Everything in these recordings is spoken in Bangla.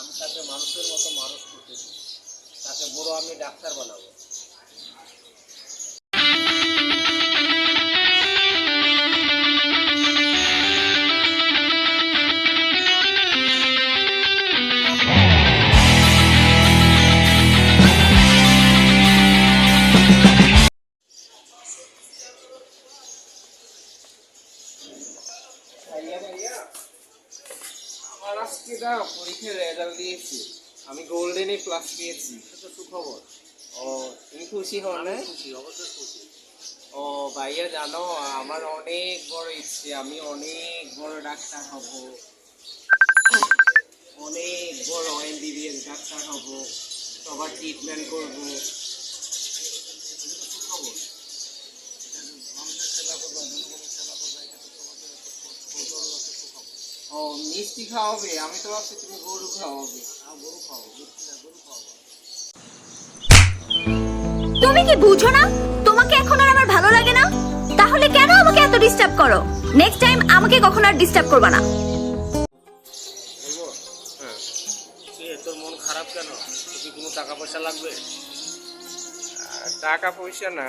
আমি তাকে মানুষের মতো মানুষ করতে দিই তাকে বড় আমি ডাক্তার বানাবো Yeah. আজকে না পরীক্ষার রেজাল্ট দিয়েছি। আমি গোল্ডেনে প্লাস পেয়েছি। এটা সুখবর। ও তুমি খুশি হও না? খুশি অবশ্যই খুশি। ও ভাইয়া জানো আমার অনেক বড় ইচ্ছে আমি অনেক বড় ডাক্তার হব। অনেক বড় এমবিবিএস ডাক্তার হব সবার ট্রিটমেন্ট করব এটা তো সুখবর এটা যে মানুষের সেবা করবা জনগণের সেবা করবা এটা তো তোমাদের কৌতূহল আছে সুখবর ও মিষ্টি খাওয়াবে? আমি তো ভাবছি তুমি গরু খাওয়াবে। গরু খাও গরু খাওয়াবো। তুমি কি বুঝো না? তোমাকে এখন আর আমার ভালো লাগে না? তাহলে কেন আমাকে এত ডিস্টার্ব করো? নেক্সট টাইম আমাকে কখনো আর ডিস্টার্ব করবে না। হ্যাঁ। সে তোর মন খারাপ কেন? কোনো টাকা পয়সা লাগবে? টাকা পয়সা না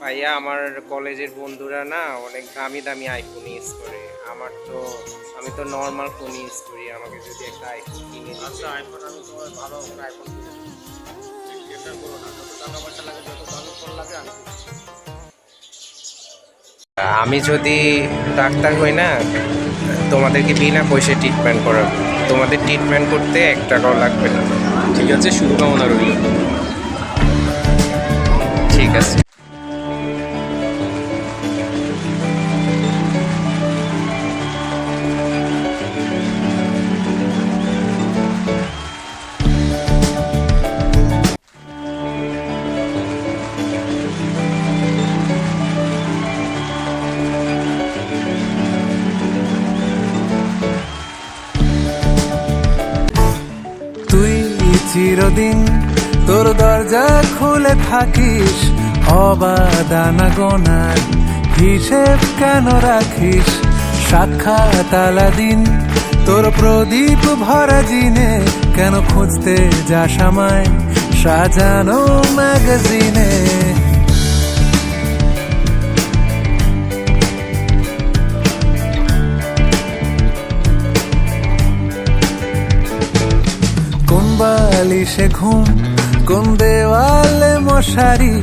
ভাইয়া আমার কলেজের বন্ধুরা না অনেক দামি দামি আইফোন ইউজ করে। আমার তো আমি তো নর্মাল ফোন ইউজ করি আমাকে যদি একটা আইফোন কিনে আচ্ছা আইফোন আমি তোমার ভালো একটা আইফোন কিনে এটা করো না যত টাকা পয়সা লাগে যত দামি ফোন লাগে আমি আমি যদি ডাক্তার হই না তোমাদেরকে বিনা পয়সায় ট্রিটমেন্ট করাবো। তোমাদের ট্রিটমেন্ট করতে এক টাকাও লাগবে না। ঠিক আছে শুভকামনা রইল। ঠিক আছে। চিরদিন তোর দরজা খুলে থাকিস। অবাদানা গোনার হিসেব কেন রাখিস? সাক্ষাৎ দিন তোর প্রদীপ ভরা জিনে কেন খুঁজতে যাস আমায়? সাজানো ম্যাগাজিনে। কোন বালিশে ঘুম, কোন দেওয়ালে মশারি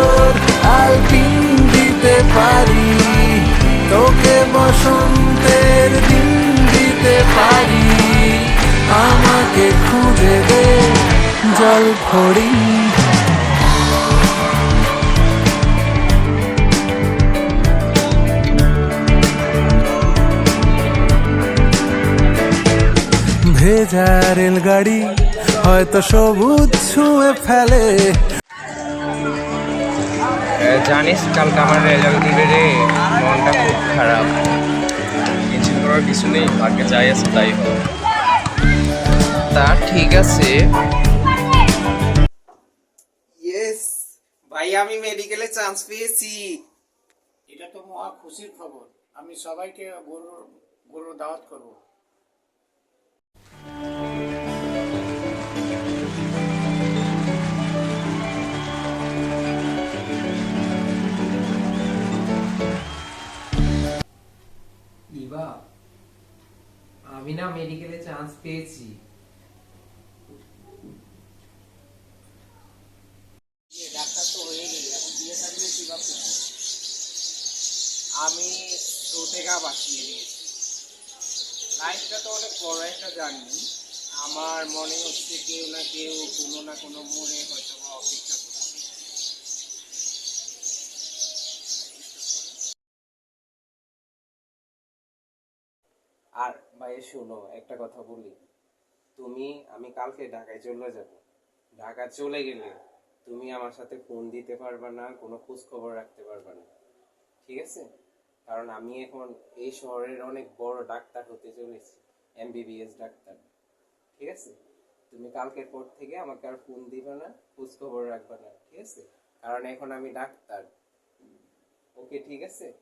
বসন্তের দিন দিতে পারি, আমাকে খুঁজে দে জল ভরি। ভেজা রেলগাড়ি হয়তো সবুজ ছুঁয়ে ফেলে। জানিস কালকে আমার রেজাল্ট দিবে রে। খারাপ। টেনশন করার কিছু নেই ভাগ্যে যাই আছে তাই হবে তা ঠিক আছে। ইয়েস ভাই আমি মেডিকেলে চান্স পেয়েছি। এটা তো মহা খুশির খবর। আমি সবাইকে গরুর গরুর দাওয়াত করব। ইবা আমি না মেডিকেলে চান্স পেয়েছি। আমি প্রোটেকা বাঁচিয়ে নিয়েছি। লাইফটা তো অনেক বড় একটা জার্নি আমার মনে হচ্ছে কেউ না কেউ কোনো না কোনো মোড়ে হয়তো বা অপেক্ষা আর ভাই শোনো, একটা কথা বলি। তুমি, আমি কালকে ঢাকায় চলে যাব। ঢাকা চলে গেলে তুমি আমার সাথে ফোন দিতে পারবা না, কোনো খোঁজ খবর রাখতে পারবা না। ঠিক আছে? কারণ আমি এখন এই শহরের অনেক বড় ডাক্তার হতে চলেছি এমবিবিএস ডাক্তার। ঠিক আছে? তুমি কালকের পর থেকে আমাকে আর ফোন দিবে না খোঁজ খবর রাখবে না। ঠিক আছে? কারণ এখন আমি ডাক্তার। ওকে, ঠিক আছে?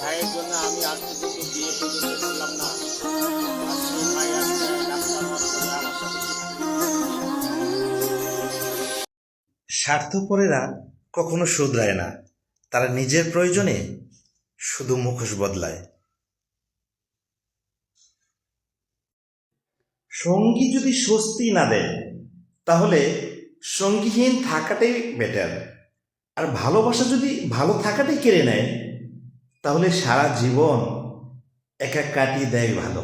ভাইয়ের জন্য আমি বিয়ে করলাম না। স্বার্থপরেরা কখনো শুধরায় না। তারা নিজের প্রয়োজনে শুধু মুখোশ বদলায়। সঙ্গী যদি স্বস্তি না দেয়, তাহলে সঙ্গীহীন থাকাটাই বেটার আর ভালোবাসা যদি ভালো থাকাটাই কেড়ে নেয় তাহলে সারা জীবন একা কাটিয়ে দেয় ভালো।